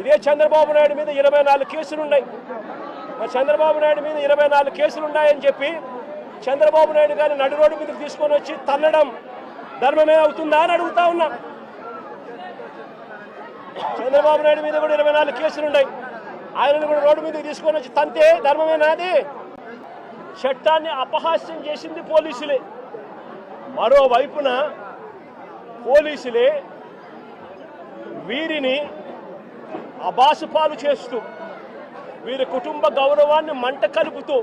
ఇదే చంద్రబాబు నాయుడు మీద ఇరవై నాలుగు కేసులు ఉన్నాయి. మరి చంద్రబాబు నాయుడు మీద ఇరవై నాలుగు కేసులు ఉన్నాయని చెప్పి చంద్రబాబు నాయుడు గారిని నడి రోడ్డు మీదకి తీసుకొని వచ్చి తన్నడం ధర్మమే అవుతుందా అని అడుగుతా ఉన్నా. చంద్రబాబు నాయుడు మీద కూడా ఇరవై నాలుగు కేసులు ఉన్నాయి. ఆయనను కూడా రోడ్డు మీదకి తీసుకొని వచ్చి తంతే ధర్మమేనాది చట్టాన్ని అపహాస్యం చేసింది పోలీసులే. మరోవైపున పోలీసులే వీరిని అబాసుపాలు చేస్తూ వీరి కుటుంబ గౌరవాన్ని మంట కలుపుతూ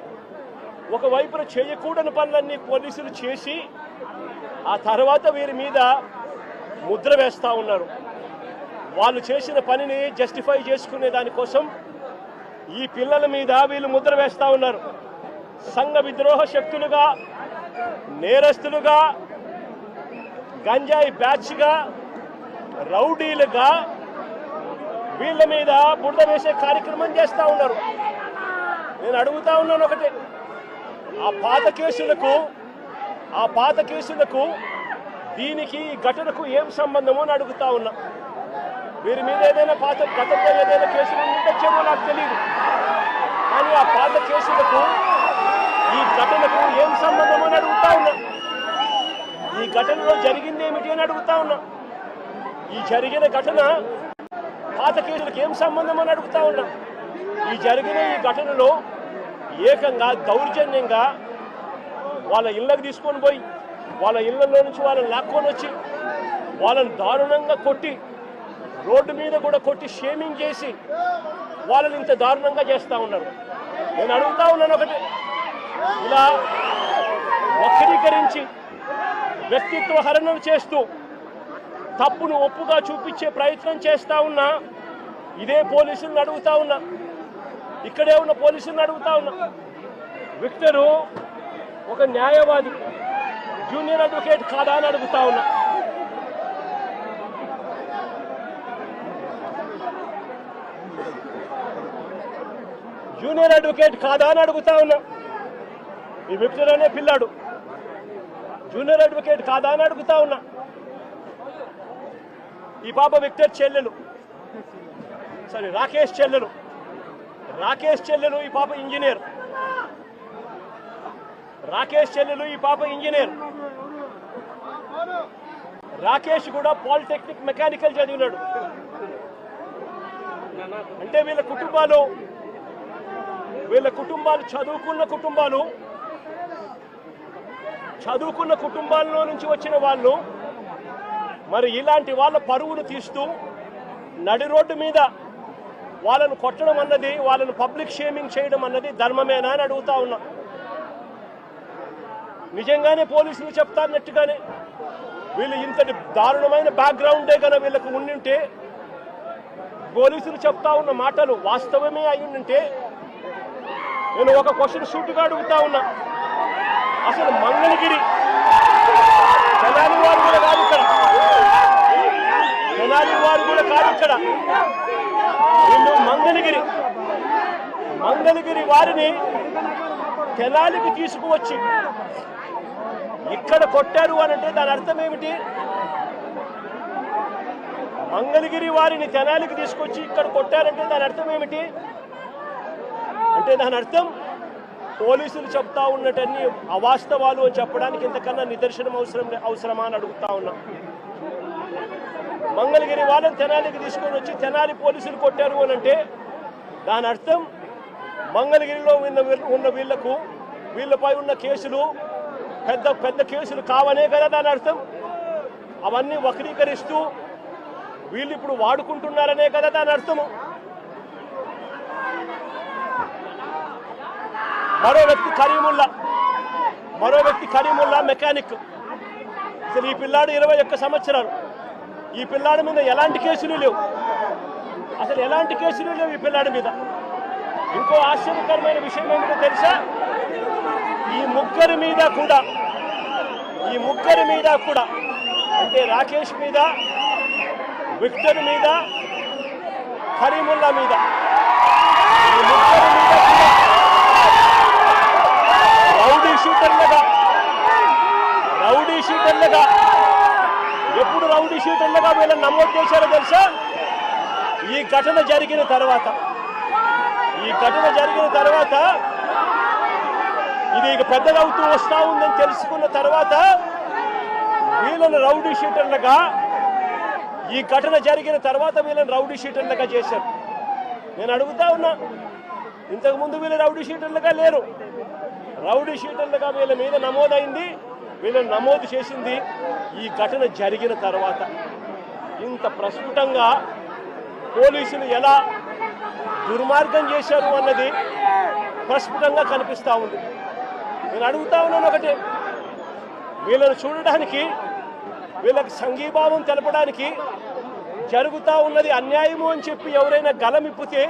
ఒకవైపున చేయకూడని పనులన్నీ పోలీసులు చేసి ఆ తర్వాత వీరి మీద ముద్ర వేస్తూ ఉన్నారు. వాళ్ళు చేసిన పనిని జస్టిఫై చేసుకునే దానికోసం ఈ పిల్లల మీద వీళ్ళు ముద్ర వేస్తూ ఉన్నారు. సంఘ విద్రోహ శక్తులుగా నేరస్తులుగా గంజాయి బ్యాచ్గా రౌడీలుగా వీళ్ళ మీద బురద వేసే కార్యక్రమం చేస్తూ ఉన్నారు. నేను అడుగుతా ఉన్నాను ఒకటి. ఆ పాత కేసులకు ఆ పాత కేసులకు దీనికి ఈ ఘటనకు ఏం సంబంధమో అని అడుగుతా ఉన్నా. వీరి మీద ఏదైనా పాత గతంలో ఏదైనా కేసులు ఉండొచ్చేమో నాకు తెలియదు. కానీ ఆ పాత కేసులకు ఈ ఘటనకు ఏం సంబంధమో అని అడుగుతా ఉన్నా. ఈ ఘటనలో జరిగింది ఏమిటి అని అడుగుతా ఉన్నా. ఈ జరిగిన ఘటన పాత కేసులకు ఏం సంబంధం అని అడుగుతా ఉన్నాం. ఈ జరిగిన ఈ ఘటనలో ఏకంగా దౌర్జన్యంగా వాళ్ళ ఇళ్ళకి తీసుకొని పోయి వాళ్ళ ఇళ్ళలో నుంచి వాళ్ళని లాక్కొని వచ్చి వాళ్ళని దారుణంగా కొట్టి రోడ్డు మీద కూడా కొట్టి షేమింగ్ చేసి వాళ్ళని ఇంత దారుణంగా చేస్తూ ఉన్నారు. నేను అడుగుతా ఉన్నాను ఒకటి. ఇలా వక్రీకరించి వ్యక్తిత్వ హరణం చేస్తూ తప్పును ఒప్పుగా చూపించే ప్రయత్నం చేస్తూ ఉన్నా ఇదే పోలీసులను అడుగుతా ఉన్నా ఇక్కడే ఉన్న పోలీసులను అడుగుతా ఉన్నా. విక్టరు ఒక న్యాయవాది జూనియర్ అడ్వకేట్ కాదా అని అడుగుతా ఉన్నా. జూనియర్ అడ్వకేట్ కాదా అని అడుగుతా ఉన్నా. ఈ విక్టర్ అనే పిల్లాడు జూనియర్ అడ్వకేట్ కాదా అని అడుగుతా ఉన్నా. ఈ పాప విక్టర్ చెల్లెలు. సారీ రాకేష్ చెల్లెలు. రాకేష్ చెల్లెలు ఈ పాప ఇంజనీర్. రాకేష్ చెల్లెలు ఈ పాప ఇంజనీర్. రాకేష్ కూడా పాలిటెక్నిక్ మెకానికల్ చదివినాడు. అంటే వీళ్ళ కుటుంబాలు వీళ్ళ కుటుంబాలు చదువుకున్న కుటుంబాలు చదువుకున్న కుటుంబాల్లో నుంచి వచ్చిన వాళ్ళు మరి ఇలాంటి వాళ్ళ పరువులు తీస్తూ నడి రోడ్డు మీద వాళ్ళను కొట్టడం అన్నది వాళ్ళను పబ్లిక్ షేమింగ్ చేయడం అన్నది ధర్మమేనా అని అడుగుతా ఉన్నా. నిజంగానే పోలీసులు చెప్తాన్నట్టుగానే వీళ్ళు ఇంతటి దారుణమైన బ్యాక్గ్రౌండే కనుక వీళ్ళకు ఉండింటే పోలీసులు చెప్తా ఉన్న మాటలు వాస్తవమే అయి నేను ఒక క్వశ్చన్ షూట్గా అడుగుతా ఉన్నా. అసలు మంగళగిరి తెలంగాణ వారు కూడా కాదు ఇక్కడ తెనాలి వారు కూడా కాదు మంగళగిరి. మంగళగిరి వారిని తెనాలికి తీసుకువచ్చి ఇక్కడ కొట్టారు అని అంటే దాని అర్థం ఏమిటి? మంగళగిరి వారిని తెనాలికి తీసుకొచ్చి ఇక్కడ కొట్టారంటే దాని అర్థం ఏమిటి? అంటే దాని అర్థం పోలీసులు చెప్తా ఉన్నటన్ని అవాస్తవాలు అని చెప్పడానికి ఇంతకన్నా నిదర్శనం అవసరం అవసరమా అని అడుగుతా ఉన్నా. మంగళగిరి వాళ్ళని తెనాలికి తీసుకొని వచ్చి తెనాలి పోలీసులు కొట్టారు అని అంటే దాని అర్థం మంగళగిరిలో ఉన్న ఉన్న వీళ్ళకు వీళ్ళపై ఉన్న కేసులు పెద్ద పెద్ద కేసులు కావనే కదా దాని అర్థం. అవన్నీ వక్రీకరిస్తూ వీళ్ళు ఇప్పుడు వాడుకుంటున్నారనే కదా దాని అర్థము మరో వ్యక్తి కరీముల్లా. మరో వ్యక్తి కరీముల్లా మెకానిక్. అసలు ఈ పిల్లాడు ఇరవై ఒక్క సంవత్సరాలు. ఈ పిల్లాడి మీద ఎలాంటి కేసులు లేవు. అసలు ఎలాంటి కేసులు లేవు ఈ పిల్లాడి మీద. ఇంకో ఆశ్చర్యకరమైన విషయం ఏమిటో తెలుసా? ఈ ముగ్గురి మీద కూడా ఈ ముగ్గురి మీద కూడా అంటే రాకేష్ మీద విక్టర్ మీద కరీముల్లా మీద ఈ ముగ్గురి మీద రౌడీ షూటర్లుగా రౌడీ షూటర్లుగా ఎప్పుడు రౌడీ ఉండగా వీళ్ళని నమోదు చేశారో తెలుసా? ఈ ఘటన జరిగిన తర్వాత. ఈ ఘటన జరిగిన తర్వాత ఇది ఇక పెద్దగా అవుతూ వస్తా ఉందని తెలుసుకున్న తర్వాత వీళ్ళని రౌడీ షీటర్లుగా ఈ ఘటన జరిగిన తర్వాత వీళ్ళని రౌడీ షీటర్లుగా చేశారు. నేను అడుగుతా ఉన్నా ఇంతకుముందు వీళ్ళు రౌడీ షీటర్లుగా లేరు. రౌడీ షీటర్లుగా వీళ్ళ మీద నమోదైంది. వీళ్ళని నమోదు చేసింది ఈ ఘటన జరిగిన తర్వాత. ఇంత ప్రస్ఫుటంగా పోలీసులు ఎలా దుర్మార్గం చేశారు అన్నది ప్రస్ఫుటంగా కనిపిస్తూ ఉంది. నేను అడుగుతా ఉన్నాను ఒకటి. వీళ్ళని చూడడానికి వీళ్ళకి సంఘీభావం తెలపడానికి జరుగుతూ ఉన్నది అన్యాయము అని చెప్పి ఎవరైనా గలమిప్పితే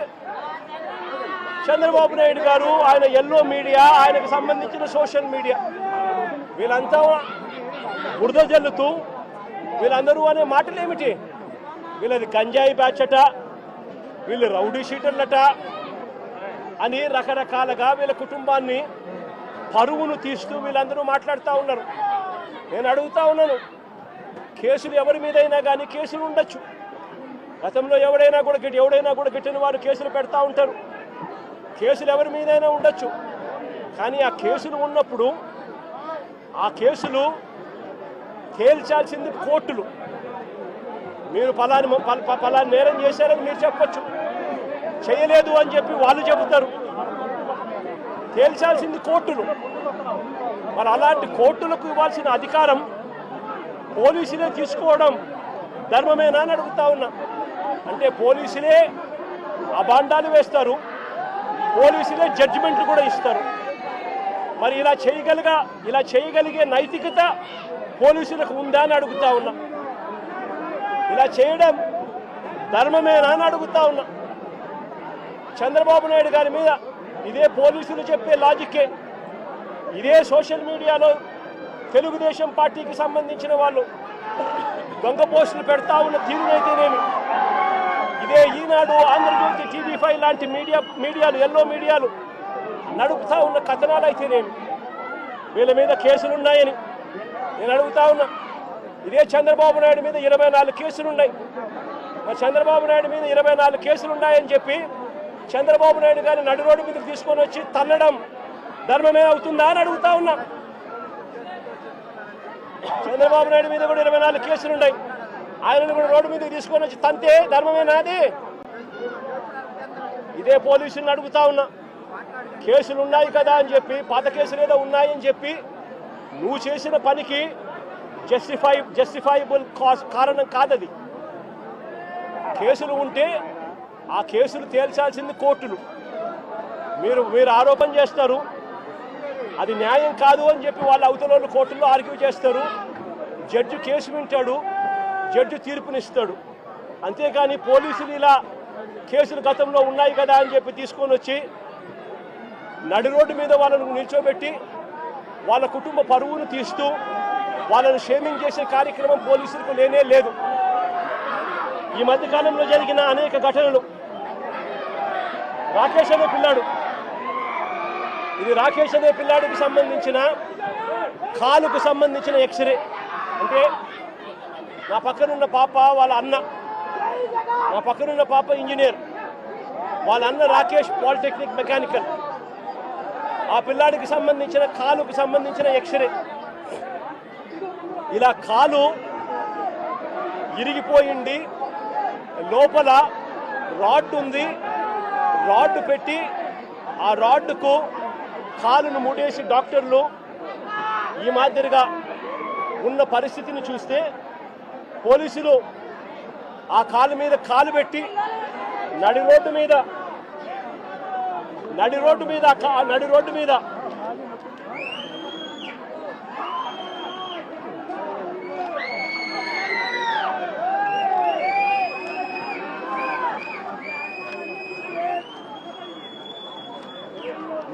చంద్రబాబు నాయుడు గారు ఆయన ఎల్లో మీడియా ఆయనకు సంబంధించిన సోషల్ మీడియా వీళ్ళంతా బురద జల్లుతూ వీళ్ళందరూ అనే మాటలు ఏమిటి వీళ్ళది గంజాయి బ్యాచట వీళ్ళు రౌడీ షీటర్లట అని రకరకాలుగా వీళ్ళ కుటుంబాన్ని పరువును తీస్తూ వీళ్ళందరూ మాట్లాడుతూ ఉన్నారు. నేను అడుగుతా ఉన్నాను కేసులు ఎవరి మీదైనా కానీ కేసులు ఉండొచ్చు. గతంలో ఎవడైనా కూడా గిట్ ఎవడైనా కూడా గిట్టిన వారు కేసులు పెడతా ఉంటారు. కేసులు ఎవరి మీదైనా ఉండొచ్చు. కానీ ఆ కేసులు ఉన్నప్పుడు ఆ కేసులు తేల్చాల్సింది కోర్టులు. మీరు పలాని ప- ప- నేరం చేశారని మీరు చెప్పచ్చు. చేయలేదు అని చెప్పి వాళ్ళు చెబుతారు. తేల్చాల్సింది కోర్టులు. మరి అలాంటి కోర్టులకు ఇవ్వాల్సిన అధికారం పోలీసులే తీసుకోవడం ధర్మమేనా అని అడుగుతా ఉన్నా. అంటే పోలీసులే అభాండాలు వేస్తారు. పోలీసులే జడ్జిమెంట్లు కూడా ఇస్తారు. మరి ఇలా చేయగలిగా ఇలా చేయగలిగే నైతికత పోలీసులకు ఉందా అని అడుగుతా ఉన్నా. ఇలా చేయడం ధర్మమేనా అని అడుగుతా ఉన్నా. చంద్రబాబు నాయుడు గారి మీద ఇదే పోలీసులు చెప్పే లాజిక్కే. ఇదే సోషల్ మీడియాలో తెలుగుదేశం పార్టీకి సంబంధించిన వాళ్ళు దొంగ పోస్టులు పెడతా ఉన్న తీరునైతేనేమి ఇదే ఈనాడు ఆంధ్రజ్యోతి టీవీ ఫైవ్ లాంటి మీడియా మీడియాలు ఎల్లో మీడియాలు నడుపుతా ఉన్న కథనాలు అయితేనేమి వీళ్ళ మీద కేసులు ఉన్నాయని నేను అడుగుతా ఉన్నా. ఇదే చంద్రబాబు నాయుడు మీద ఇరవై నాలుగు కేసులు ఉన్నాయి మరి చంద్రబాబు నాయుడు మీద ఇరవై నాలుగు కేసులు ఉన్నాయని చెప్పి చంద్రబాబు నాయుడు గారిని నడు రోడ్డు మీదకి తీసుకొని వచ్చి తన్నడం ధర్మమే అవుతుందా అని అడుగుతా ఉన్నా. చంద్రబాబు నాయుడు మీద కూడా ఇరవై నాలుగు కేసులు ఉన్నాయి ఆయనను కూడా రోడ్డు మీదకి తీసుకొని వచ్చి తంతే ధర్మమేనాది ఇదే పోలీసుని అడుగుతా ఉన్నా. కేసులు ఉన్నాయి కదా అని చెప్పి పాత కేసులు ఏదో ఉన్నాయని చెప్పి నువ్వు చేసిన పనికి జస్టిఫై జస్టిఫైబుల్ కాస్ కారణం కాదది. కేసులు ఉంటే ఆ కేసులు తేల్చాల్సింది కోర్టులు. మీరు మీరు ఆరోపణ చేస్తారు అది న్యాయం కాదు అని చెప్పి వాళ్ళు అవతల కోర్టుల్లో ఆర్గ్యూ చేస్తారు. జడ్జి కేసు వింటాడు జడ్జి తీర్పునిస్తాడు. అంతేకాని పోలీసులు ఇలా కేసులు గతంలో ఉన్నాయి కదా అని చెప్పి తీసుకొని వచ్చి నడి రోడ్డు మీద వాళ్ళను నిల్చోబెట్టి వాళ్ళ కుటుంబ పరువును తీస్తూ వాళ్ళను షేమింగ్ చేసే కార్యక్రమం పోలీసులకు లేనే లేదు. ఈ మధ్యకాలంలో జరిగిన అనేక ఘటనలు. రాకేష్ అనే పిల్లాడు. ఇది రాకేష్ అనే పిల్లాడికి సంబంధించిన కాలుకు సంబంధించిన ఎక్స్రే. అంటే నా పక్కనున్న పాప వాళ్ళ అన్న. నా పక్కనున్న పాప ఇంజనీర్. వాళ్ళ అన్న రాకేష్ పాలిటెక్నిక్ మెకానికల్. ఆ పిల్లాడికి సంబంధించిన కాలుకు సంబంధించిన ఎక్స్రే. ఇలా కాలు ఇరిగిపోయింది. లోపల రాడ్ ఉంది. రాడ్ పెట్టి ఆ రాడ్కు కాలును ముడేసి డాక్టర్లు ఈ మాదిరిగా ఉన్న పరిస్థితిని చూస్తే పోలీసులు ఆ కాలు మీద కాలు పెట్టి నడి రోడ్డు మీద నడి రోడ్డు మీద నడి రోడ్డు మీద.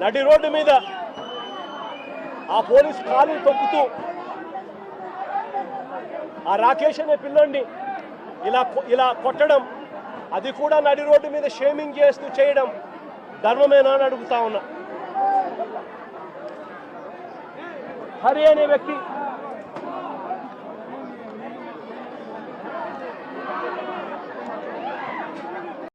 నడి రోడ్డు మీద. ఆ పోలీస్ కాలు తొక్కుతూ ఆ రాకేష్ అనే పిల్లోడిని ఇలా ఇలా కొట్టడం అది కూడా నడి రోడ్డు మీద షేమింగ్ చేస్తూ చేయడం. ధర్మమేనా అని అడుగుతా ఉన్నా. హరి అనే వ్యక్తి